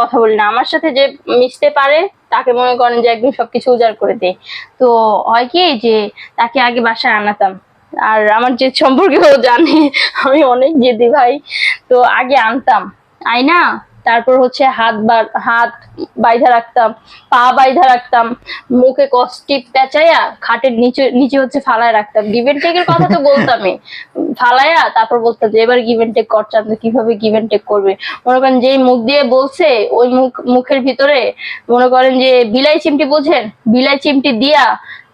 কথা বলি না। আমার সাথে যে মিশতে পারে, তাকে মনে করেন যে একদম সবকিছু উজাড় করে দেয় তো হয় কি যে তাকে আগে বাসায় আনাতাম। আর আমার যে সম্পর্কে ও জানে, আমি অনেক জেদি ভাই। তো আগে আনতাম। আইনা, তারপর হচ্ছে হাত হাত বাইধা রাখতাম, পা বাইধা রাখতাম, মুখে কষ্টিপ পেঁচাইয়া খাটের নিচে নিচে হচ্ছে ফালায় রাখতাম। গিভেন টেকের কথা তো বলতামই। ফালাইয়া তারপর বলতাম যে, এবার গিভেন টেক করতাম তো কীভাবে গিভেন টেক করবে? মনে করেন যেই মুখ দিয়ে বলছে, ওই মুখ, মুখের ভিতরে মনে করেন যে, বিলাই চিমটি বোঝেন? বিলাই চিমটি দিয়া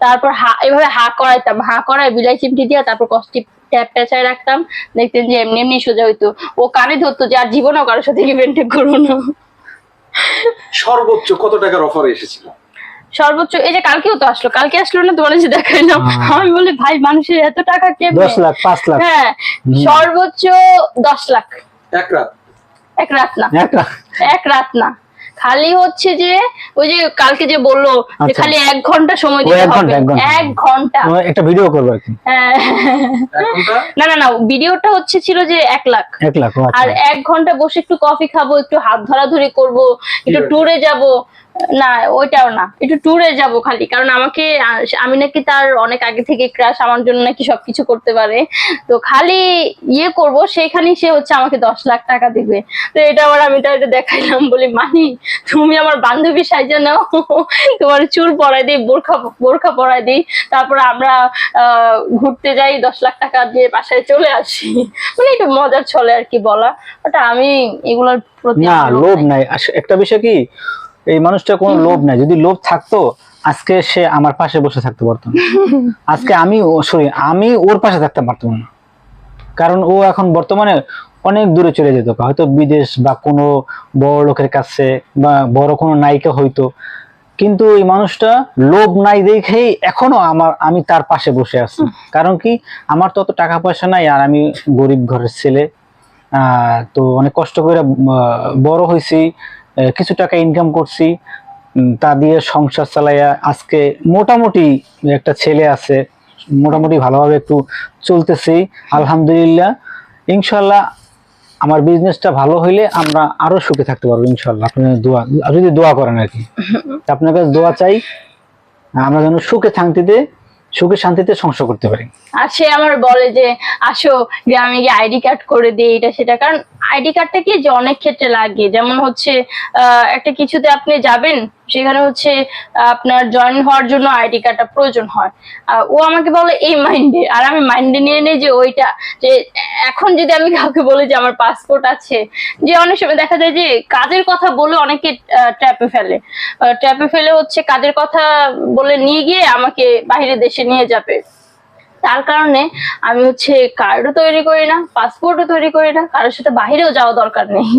তারপর হা, এভাবে হা করাইতাম, হা করায় বিলাই চিমটি দিয়া তারপর কষ্টি ট্যাপ পেঁচায় রাখতাম। দেখতেন যে, এমনি এমনি সোজা হইতো। ও কানে ধরতো যে, আর জীবনেও কারোর সাথে গিভেন টেক করব না। সর্বোচ্চ কত টাকার অফার এসেছিল? সর্বোচ্চ এই যে কালকেও তো আসলো কালকে আসলো না তোমার যে দেখাইলাম হ্যাঁ। আমি বলি ভাই মানুষের এত টাকা কেমনে দশ লাখ পাঁচ লাখ। হ্যাঁ সর্বোচ্চ দশ লাখ। এক রাত। এক রাত না। এক রাত। না। খালি হচ্ছে যে ওই যে কালকে যে বলল যে আচ্ছা। খালি এক ঘণ্টা সময় দিতে হবে। এক ঘণ্টা। একটা ভিডিও করব আর কি। হ্যাঁ। এক ঘণ্টা? না না না ভিডিওটা হচ্ছে ছিল যে এক লাখ। এক লাখ আচ্ছা। আর এক ঘণ্টা বসে একটু কফি খাব একটু হাত ধরাধরি করব একটু? ট্যুরে যাব। না ওইটাও না। একটু ট্যুরে যাব খালি কারণ আমাকে আমি নাকি তার অনেক আগে থেকে ক্রাশ আমার জন্য নাকি সবকিছু করতে পারে। তো খালি ইয়ে করব সেখানেই সে হচ্ছে আমাকে দশ লাখ টাকা দিবে। তো এটা আবার আমি তার দেখাইলাম বলি মানি তুমি আমার বান্ধবী সাইজে নাও তোমার চুল পরাই দিই বোরখা বোরখা পরাই দিই। তারপর আমরা আহ, ঘুরতে যাই দশ লাখ টাকা দিয়ে বাসায় চলে আসি। মানে একটু মজার ছলে আর কি বলা। ওটা আমি এগুলোর প্রতি না লোভ। নাই। একটা বিষয় কি? এই মানুষটা কোনো লোভ নাই। যদি লোভ থাকতো আজকে সে আমার পাশে বসে থাকতে পারতো না। আজকে আমি সরি আমি ওর পাশে থাকতে পারতাম না। কারণ ও এখন বর্তমানে অনেক দূরে চলে যেত। হয়তো বিদেশ বা কোনো বড় লোকের কাছে বা বড় কোনো নায়িকা হইতো। কিন্তু এই মানুষটা লোভ নাই দেখেই এখনও আমার আমি তার পাশে বসে আছি। কারণ কি? আমার তো অত টাকা পয়সা নাই আর আমি গরিব ঘরের ছেলে। আহ, তো অনেক কষ্ট করে বড় হয়েছি। কিছু টাকা ইনকাম করছি। তা দিয়ে সংসার চালাইয়া আজকে মোটামুটি একটা ছেলে আছে মোটামুটি ভালোভাবে একটু চলতেছি। আলহামদুলিল্লাহ ইনশাল্লাহ আমার বিজনেসটা ভালো হইলে আমরা আরও সুখে থাকতে পারব ইনশাল্লাহ। আপনার দোয়া যদি দোয়া করেন আর কি। আপনার কাছে দোয়া চাই আমরা যেন সুখে শান্তিতে সুখে শান্তিতে সংসার করতে পারি। আর সে আমার বলে যে, আসো গ্রামে গিয়ে আইডি কার্ড করে দিই এটা সেটা। কারণ আইডি কার্ডটা কি যে অনেক ক্ষেত্রে লাগে। যেমন হচ্ছে একটা কিছুতে আপনি যাবেন সেখানে হচ্ছে আপনার জয়েন হওয়ার জন্য আইডি কার্ডটা প্রয়োজন হয়। ও আমাকে বলে, এই মাইন্ডে আর আমি মাইন্ডে নিয়ে নেই যে ওইটা, যে এখন যদি আমি কাউকে বলি যে আমার পাসপোর্ট আছে, যে অনেক সময় দেখা যায় যে কাজের কথা বলে অনেকে ট্র্যাপে ফেলে। ট্র্যাপে ফেলে হচ্ছে কাজের কথা বলে নিয়ে গিয়ে আমাকে বাইরে দেশে নিয়ে যাবে। তার কারণে আমি হচ্ছে কার্ডও তৈরি করি না পাসপোর্টও তৈরি করি না, কারোর সাথে বাইরেও যাওয়া দরকার নেই।